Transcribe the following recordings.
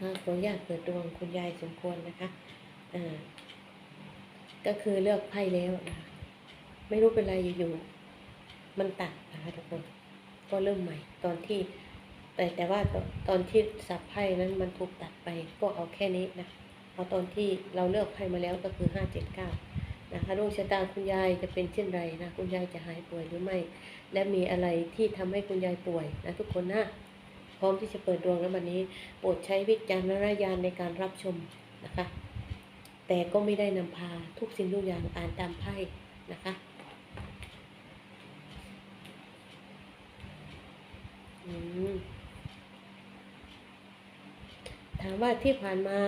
อ่าขออนุญาตเปิดดวงคุณยายสมควรนะคะอ่าก็คือเลือกไพ่แล้วนะคะไม่รู้เป็นไรอยู่ๆมันตัดนะคะทุกคน ก็เริ่มใหม่ตอนที่ แต่แต่ว่าตอนที่สับไพ่นั้นมันถูกตัดไปก็เอาแค่นี้นะเอาตอนที่เราเลือกไพ่มาแล้วก็คือห้าเจ็ดเก้านะคะดวงชะตาคุณยายจะเป็นเช่นไรนะคุณยายจะหายป่วยหรือไม่ และมีอะไรที่ทำให้คุณยายป่วยนะทุกคนนะ พร้อมที่จะเปิดดวงแล้ววันนี้ โปรดใช้วิจารณญาณในการรับชมนะคะ แต่ก็ไม่ได้นำพาทุกสิ่งทุกอย่างอ่านตามไพ่นะคะถามว่าที่ผ่านมา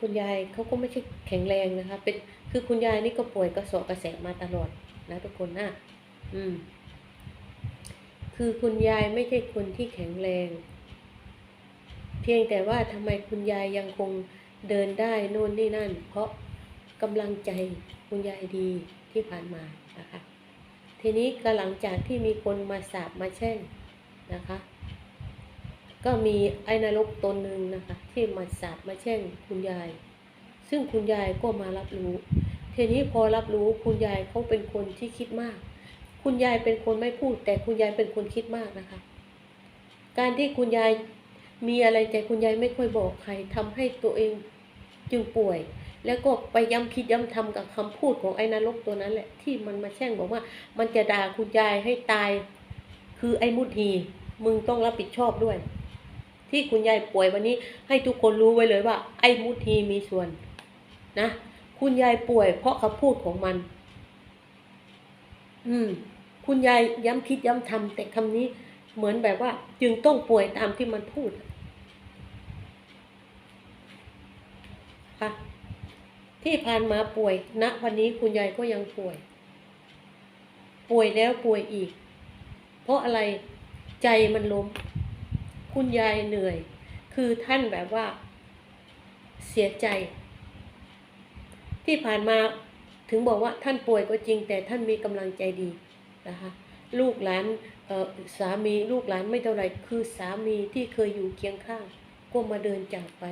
คุณยายเขาก็ไม่ใช่แข็งแรงนะคะ เป็นคือคุณยายนี่ก็ป่วยกระสอบกระแสมาตลอดนะทุกคนนะอืม คือคุณยายไม่ใช่คนที่แข็งแรง พียงแต่ว่าทำไมคุณยายยังคงเดินได้โน่นนี่นั่น เพราะกำลังใจคุณยายดีที่ผ่านมานะคะทีนี้ก็หลังจากที่มีคนมาสาบมาแช่งนะคะ ก็มีไอ้นรกตนหนึ่งนะคะ ที่มาสาบมาแช่งคุณยาย ซึ่งคุณยายก็มารับรู้ ทีนี้พอรับรู้คุณยายเขาเป็นคนที่คิดมาก คุณยายเป็นคนไม่พูด แต่คุณยายเป็นคนคิดมากนะคะ การที่คุณยาย มีอะไรแต่คุณยายไม่ค่อยบอกใครทำให้ตัวเองจึงป่วย แล้วก็ไปย้ำคิดย้ำทำกับคำพูดของไอ้นรกตัวนั้นแหละที่มันมาแช่งบอกว่า มันจะด่าคุณยายให้ตาย คือไอ้มุทีมึงต้องรับผิดชอบด้วย ที่คุณยายป่วยวันนี้ ให้ทุกคนรู้ไว้เลยว่า ไอ้มุทีมีส่วนนะคุณยายป่วย เพราะคำพูดของมัน อืม คุณยายย้ำคิดย้ำทำแต่คำนี้เหมือนแบบว่า จึงต้องป่วยตามที่มันพูด คะที่ผ่านมาป่วยณวันนี้คุณยายก็ยังป่วย ป่วยแล้วป่วยอีก เพราะอะไรใจมันล้ม คุณยายเหนื่อย คือท่านแบบว่า เสียใจ ที่ผ่านมาถึงบอกว่าท่านป่วยก็จริง แต่ท่านมีกำลังใจดีนะคะลูกหลานสามีลูกหลานไม่เท่าไรคือสามีที่เคยอยู่เคียงข้าง ก็มาเดินจากไป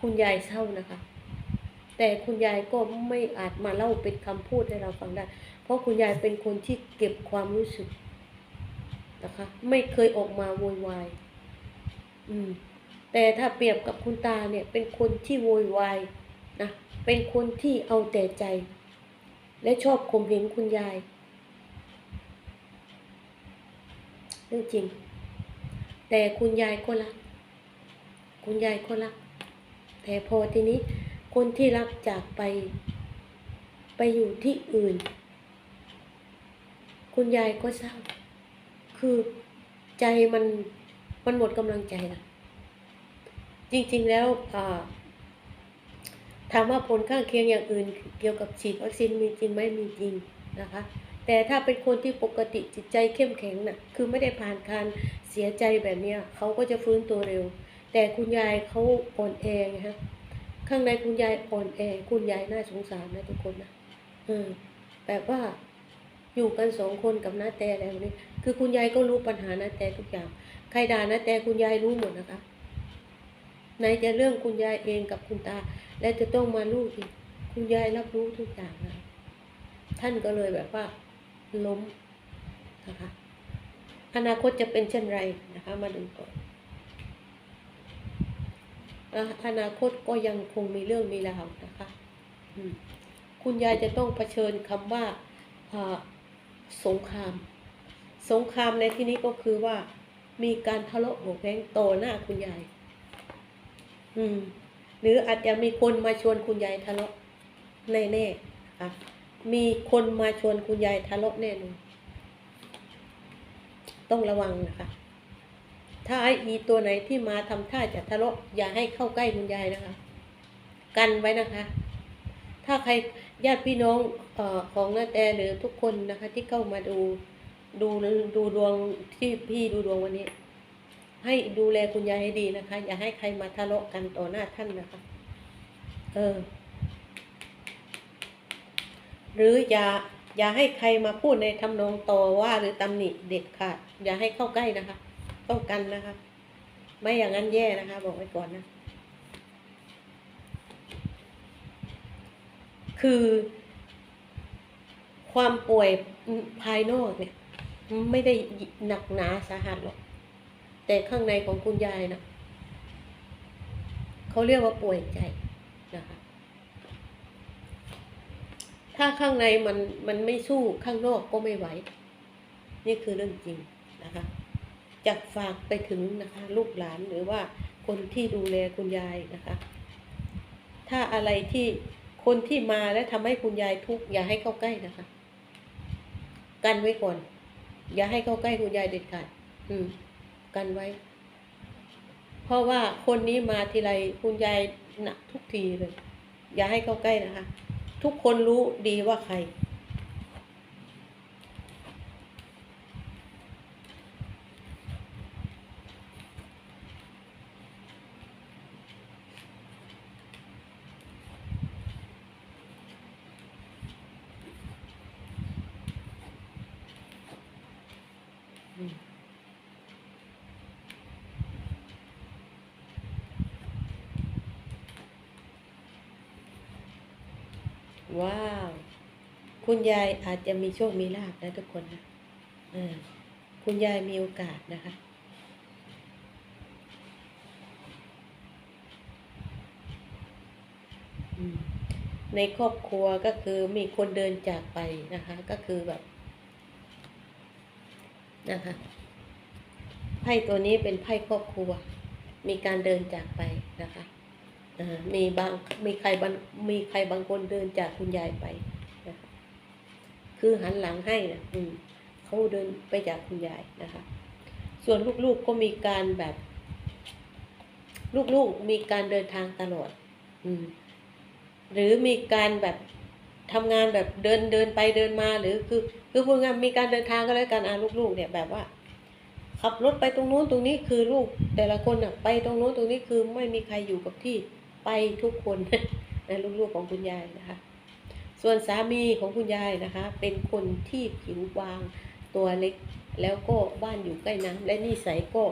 คุณยายเศร้านะคะ แต่คุณยายก็ไม่อาจมาเล่าเป็นคำพูดให้เราฟังได้ เพราะคุณยายเป็นคนที่เก็บความรู้สึกนะคะ ไม่เคยออกมาโวยวาย อืม แต่ถ้าเปรียบกับคุณตาเนี่ย เป็นคนที่โวยวายนะ เป็นคนที่เอาแต่ใจ และชอบข่มเหงคุณยายเรื่องจริง แต่คุณยายก็รัก คุณยายก็รัก แต่พอทีนี้ คนที่รักจากไป ไปอยู่ที่อื่น คุณยายก็เศร้า คือใจมันมันหมดกำลังใจนะจริงๆแล้วถามว่าผลข้างเคียงอย่างอื่น เกี่ยวกับฉีดวัคซีนมีจริงไหมมีจริงนะคะ แต่ถ้าเป็นคนที่ปกติจิตใจเข้มแข็งน่ะ คือไม่ได้ผ่านการเสียใจแบบเนี้ยเขาก็จะฟื้นตัวเร็ว แต่คุณยายเขาอ่อนแอไงฮะ ข้างในคุณยายอ่อนแอ คุณยายน่าสงสารนะทุกคนนะเออแบบว่าอยู่กันสองคนกับน้าแต่แล้วนี่คือคุณยายก็รู้ปัญหาน้าแต่ทุกอย่าง ใครด่าน้าแต่คุณยายรู้หมดนะคะไหนจะเรื่องคุณยายเองกับคุณตา และจะต้องมาลูกอีก คุณยายรับรู้ทุกอย่างนะท่านก็เลยแบบว่าล้มนะคะ อนาคตจะเป็นเช่นไรนะคะ มาดูก่อน อะอนาคตก็ยังคงมีเรื่องมีราวนะคะอืมคุณยายจะต้องเผชิญคำว่าอ่าสงคราม สงครามในที่นี้ก็คือว่า มีการทะเลาะเบาะแว้งต่อหน้าคุณยาย อืม หรืออาจจะมีคนมาชวนคุณยายทะเลาะแน่ๆค่ะมีคนมาชวนคุณยายทะเลาะแน่นอนต้องระวังนะคะ ถ้าไอ้อีตัวไหนที่มาทำท่าจะทะเลาะอย่าให้เข้าใกล้คุณยายนะคะ กันไว้นะคะ ถ้าใครญาติพี่น้องเออของนาแต่หรือทุกคนนะคะ ที่เข้ามาดูดูดูดวงที่พี่ดูดวงวันนี้ ให้ดูแลคุณยายให้ดีนะคะ อย่าให้ใครมาทะเลาะกันต่อหน้าท่านนะคะ เออ หรืออย่าอย่าให้ใครมาพูดในทำนองต่อว่าหรือตำหนิเด็ดขาดอย่าให้เข้าใกล้นะคะ ต้องกันนะคะไม่อย่างนั้นแย่นะคะ บอกไว้ก่อนนะ คือ ความป่วยภายนอกเนี่ย ไม่ได้หนักหนาสาหัสหรอก แต่ข้างในของคุณยายนะเขาเรียกว่าป่วยใจนะคะถ้าข้างในมันมันไม่สู้ข้างนอกก็ไม่ไหว นี่คือเรื่องจริงนะคะ จะฝากไปถึงนะคะลูกหลานหรือว่าคนที่ดูแลคุณยายนะคะ ถ้าอะไรที่คนที่มาแล้วทำให้คุณยายทุกข์อย่าให้เข้าใกล้นะคะ กันไว้ก่อน อย่าให้เข้าใกล้คุณยายเด็ดขาดอืม กันไว้ เพราะว่าคนนี้มาทีไรคุณยายหนักทุกทีเลย อย่าให้เข้าใกล้นะคะ ทุกคนรู้ดีว่าใคร อืม ว้าว คุณยายอาจจะมีโชคมีลาภนะทุกคนนะอ่าคุณยายมีโอกาสนะคะ ในครอบครัวก็คือมีคนเดินจากไปนะคะ ก็คือแบบ นะคะไพ่ตัวนี้เป็นไพ่ครอบครัว มีการเดินจากไปนะคะ มีบางมีใครบางมีใครบางคนเดินจากคุณยายไปนะคะคือหันหลังให้นะอืมเขาเดินไปจากคุณยายนะคะ ส่วนลูกๆก็มีการแบบ ลูกๆมีการเดินทางตลอด อืม หรือมีการแบบทำงานแบบเดินเดินไปเดินมาหรือคือคือพูดง่ายมีการเดินทางก็แล้วกันอะลูกๆ เนี่ยแบบว่า ขับรถไปตรงนู้นตรงนี้คือลูกแต่ละคนอะไปตรงนู้นตรงนี้คือไม่มีใครอยู่กับที่ ไปทุกคนนะลูกๆของคุณยายนะคะ ส่วนสามีของคุณยายนะคะ เป็นคนที่ผิวบางตัวเล็ก แล้วก็บ้านอยู่ใกล้น้ำและนิสัยก็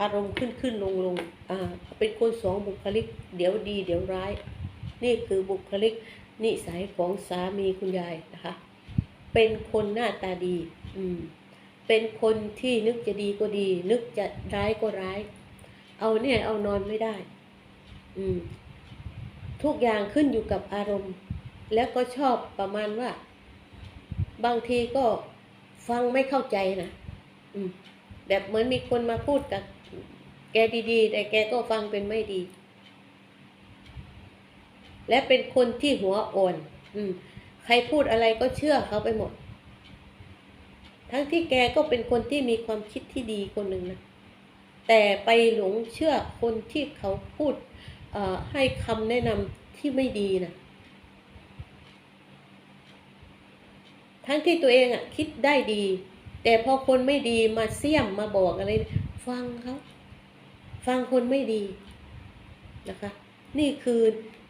อารมณ์ขึ้นขึ้นลงลงอ่าเป็นคนสองบุคลิก เดี๋ยวดี เดี๋ยวร้าย นี่คือบุคลิกนิสัยของสามีคุณยายนะคะ เป็นคนหน้าตาดี อืม เป็นคนที่นึกจะดีก็ดี นึกจะร้ายก็ร้าย เอาเนี่ยเอานอนไม่ได้ อืม ทุกอย่างขึ้นอยู่กับอารมณ์ แล้วก็ชอบประมาณว่า บางทีก็ฟังไม่เข้าใจนะอืมแบบเหมือนมีคนมาพูดกับ แกดีๆ แต่แกก็ฟังเป็นไม่ดี และเป็นคนที่หัวอ่อน อืม ใครพูดอะไรก็เชื่อเขาไปหมด ทั้งที่แกก็เป็นคนที่มีความคิดที่ดีคนหนึ่งนะแต่ไปหลงเชื่อคนที่เขาพูด ให้คำแนะนำที่ไม่ดีนะทั้งที่ตัวเองอะคิดได้ดี แต่พอคนไม่ดีมาเสี่ยมมาบอกอะไร ฟังเขาฟังคนไม่ดีนะคะ นี่คือ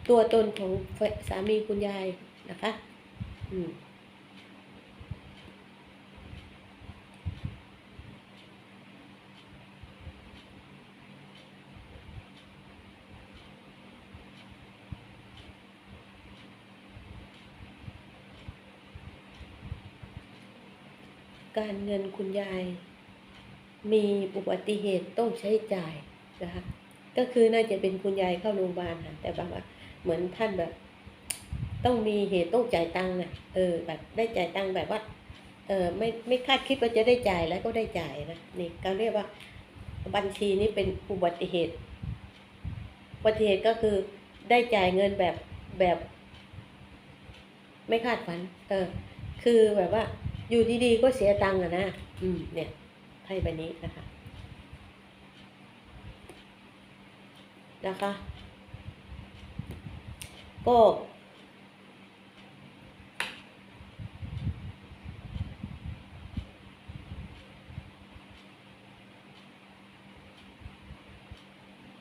ตัวตนของสามีคุณยายนะคะ อืม การเงินคุณยาย มีอุบัติเหตุต้องใช้จ่ายนะคะก็คือน่าจะเป็นคุณยายเข้าโรงพยาบาลค่ะแต่แบบว่าเหมือนท่านแบบ ต้องมีเหตุต้องจ่ายตังค์นะเออ แบบได้จ่ายตังค์แบบว่า เออไม่ไม่คาดคิดว่าจะได้จ่ายแล้วก็ได้จ่ายนะนี่การเรียกว่า บัญชีนี้เป็นอุบัติเหตุอุบัติเหตุก็คือได้จ่ายเงินแบบแบบ ไม่คาดฝัน เออ คือแบบว่า อยู่ดีๆก็เสียตังค์อะนะ อืม เนี่ยไพ่ใบนี้นะคะ นะคะ ก็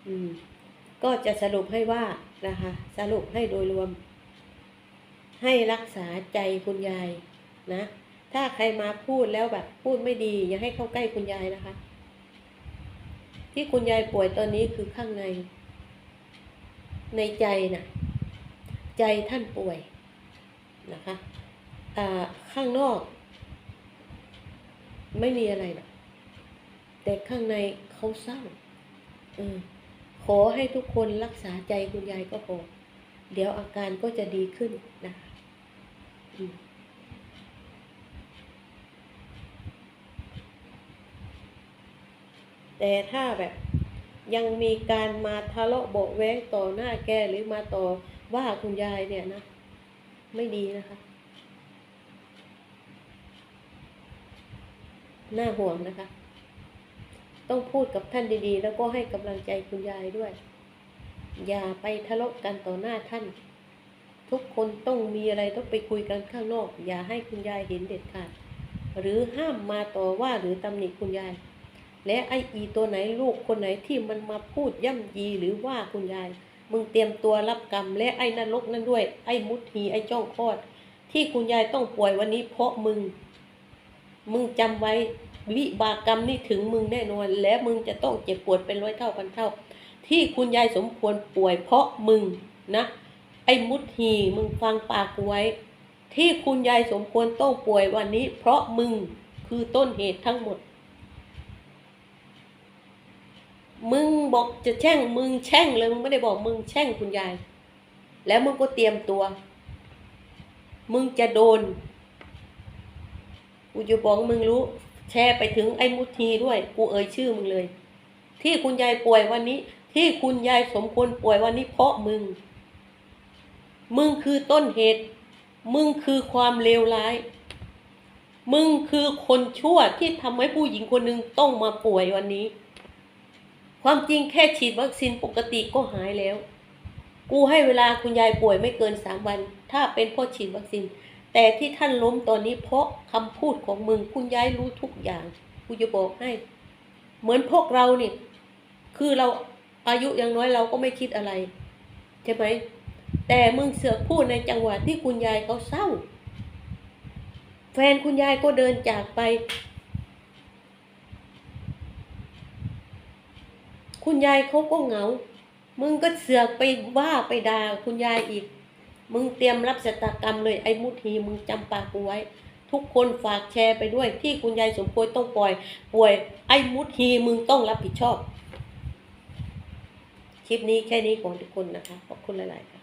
อืมก็จะสรุปให้ว่านะคะ สรุปให้โดยรวม ให้รักษาใจคุณยายนะ ถ้าใครมาพูดแล้วแบบพูดไม่ดี อย่าให้เข้าใกล้คุณยายนะคะ ที่คุณยายป่วยตอนนี้คือข้างใน ในใจนะ่ะ ใจท่านป่วยนะคะอ่าข้างนอก ไม่มีอะไรหรอกแต่ข้างในเขาเศร้าออขอให้ทุกคนรักษาใจคุณยายก็พอเดี๋ยวอาการก็จะดีขึ้นนะคะอืม แต่ถ้าแบบยังมีการมาทะเลาะเบาะแว้งต่อหน้าแกหรือมาต่อว่าคุณยายเนี่ยนะ ไม่ดีนะคะน่าห่วงนะคะ ต้องพูดกับท่านดีๆ แล้วก็ให้กำลังใจคุณยายด้วย อย่าไปทะเลาะกันต่อหน้าท่าน ทุกคนต้องมีอะไรต้องไปคุยกันข้างนอก อย่าให้คุณยายเห็นเด็ดขาด หรือห้ามมาต่อว่าหรือตำหนิคุณยาย และไอ้อีตัวไหนลูกคนไหนที่มันมาพูดย่ำยีหรือว่าคุณยาย มึงเตรียมตัวรับกรรม และไอ้นรกนั่นด้วย ไอ้มุทีไอ้จ้องคอด ที่คุณยายต้องป่วยวันนี้เพราะมึง มึงจำไว้วิบากกรรมนี่ถึงมึงแน่นอน และมึงจะต้องเจ็บปวดเป็นร้อยเท่าพันเท่า ที่คุณยายสมควรป่วยเพราะมึงนะไอ้มุทีมึงฟังปากกูไว้ ที่คุณยายสมควรต้องป่วยวันนี้ เพราะมึงคือต้นเหตุทั้งหมด มึงบอกจะแช่งมึงแช่งเลยมึงไม่ได้บอกมึงแช่งคุณยาย แล้วมึงก็เตรียมตัว มึงจะโดนกูจะบอกมึงรู้ แชร์ไปถึงไอ้มุทีด้วย กูเอ่ยชื่อมึงเลย ที่คุณยายป่วยวันนี้ ที่คุณยายสมควรป่วยวันนี้เพราะมึง มึงคือต้นเหตุ มึงคือความเลวร้าย มึงคือคนชั่วที่ทำให้ผู้หญิงคนหนึ่งต้องมาป่วยวันนี้ ความจริงแค่ฉีดวัคซีนปกติก็หายแล้ว กูให้เวลาคุณยายป่วยไม่เกินสามวัน ถ้าเป็นเพราะฉีดวัคซีน แต่ที่ท่านล้มตอนนี้เพราะคำพูดของมึงคุณยายรู้ทุกอย่าง กูจะบอกให้ เหมือนพวกเราเนี่ย คือเราอายุยังน้อยเราก็ไม่คิดอะไร ใช่ไหม แต่มึงเสือกพูดในจังหวะที่คุณยายเขาเศร้า แฟนคุณยายก็เดินจากไป คุณยายเขาก็เหงา มึงก็เสือกไปว่าไปด่าคุณยายอีก มึงเตรียมรับชะตากรรมเลยไอ้มุทีมึงจำปากกูไว้ ทุกคนฝากแชร์ไปด้วย ที่คุณยายสมควรต้องปล่อย ป่วย ไอ้มุทีมึงต้องรับผิดชอบ คลิปนี้แค่นี้ของทุกคนนะคะ ขอบคุณหลาย ๆ